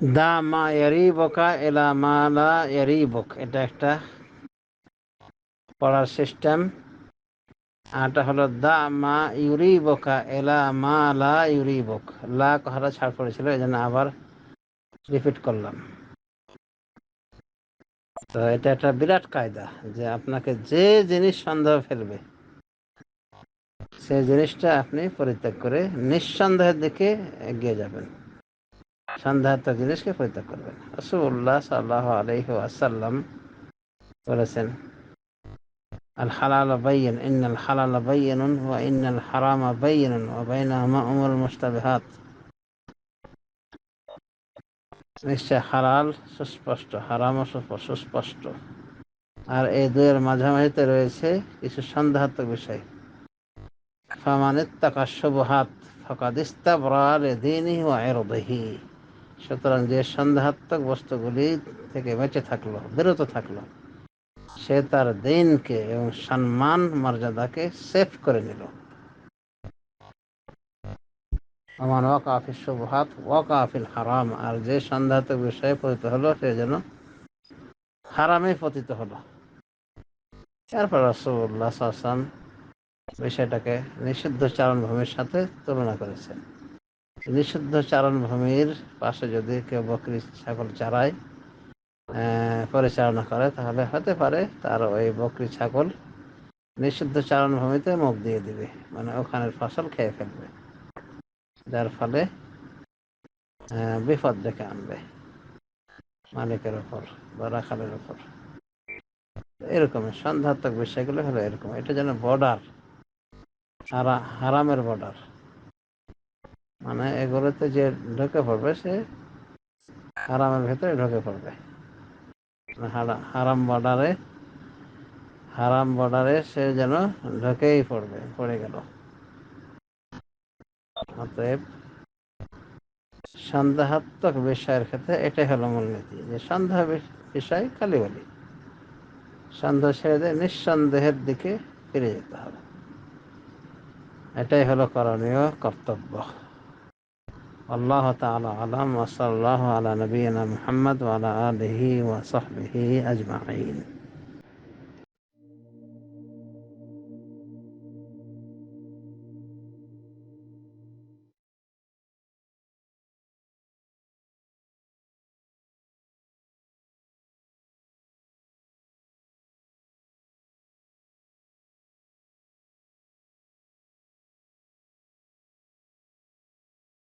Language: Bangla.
দা মা এরিবকা এলা মা লা এরিবক এটা একটা পড়ার সিস্টেম আরটা হলো দা মা ইউরিবকা এলা মা লা ইউরিবক। লা কথাটা ছাড় পড়েছিল এই জন্য আবার রিপিট করলাম। তো এটা একটা বিরাট কায়দা যে আপনাকে যে জিনিস সন্দেহ ফেলবে, সেই জিনিসটা আপনি পরিত্যাগ করে নিঃসন্দেহের দিকে এগিয়ে যাবেন। সন্দেহাত্মক জিনিসকে পরিত্যাগ করবেন রসুল্লাহ সাল্লাহ আলহি আসাল্লাম বলেছেন আল হালাল বাইন ইন্নাল হালাল বাইনুন ওয়া ইন্নাল হারামা বাইনুন ওয়া বাইনাহুমা উমুল মুস্তাবিহাত নিশ্চয় হালাল সুস্পষ্ট হারামও সুস্পষ্ট আর এই দুয়ের মাঝামাঝিতে রয়েছে কিছু সন্দেহাত্মক বিষয় ফামানিত্তাকা শুবহাত ফকাদিস্তাবরা লিদিনিহি ওয়া ইরদিহি সুতরাং যে সন্দেহাত্মক বস্তুগুলি থেকে বেঁচে থাকল, বিরত থাকল, সে তার দিনকে এবং সম্মান মর্যাদাকে সেফ করে নিল। আমার ওয়াকাফিল শুভহাত ওয়াকাফিল হারাম, আর যে সন্দেহাত্মক বিষয়ে পতিত হলো, সে যেন হারামে পতিত হলো। এরপর রসুল্লাহ বিষয়টাকে নিষিদ্ধ চারণভূমির সাথে তুলনা করেছেন। নিষিদ্ধ চারণভূমির পাশে যদি কেউ বকরি, ছাগল চারায় পরিচালনা করে, তাহলে হতে পারে তার ওই বকরি, ছাগল নিষিদ্ধ চারণভূমিতে মুখ দিয়ে দিবে মানে ওখানের ফসল খেয়ে ফেলবে। যার ফলে বিপদ ডেকে আনবে মালিকের ওপর বা রাখালের ওপর এরকমের সন্ধ্যাত্মক বিষয়গুলো হলো এরকম। এটা যেন বর্ডার হারামের বর্ডার মানে এগুলোতে যে ঢুকে পড়বে সে হারামের ভেতরে ঢুকে পড়বে। হারাম বর্ডারে হারাম বর্ডারে সে যেন ঢুকেই পড়বে, পড়ে গেল। অতএব সন্দেহাত্মক বিষয়ের ক্ষেত্রে এটাই হলো মূলনীতি যে সন্দেহ বিষয় খালি বলি। সন্দেহ ছেড়ে দিয়ে নিঃসন্দেহের দিকে ফিরে যেতে হবে। এটাই হলো করণীয় কর্তব্য। والله تعالى أعلم وصلى الله على نبينا محمد وعلى آله وصحبه أجمعين.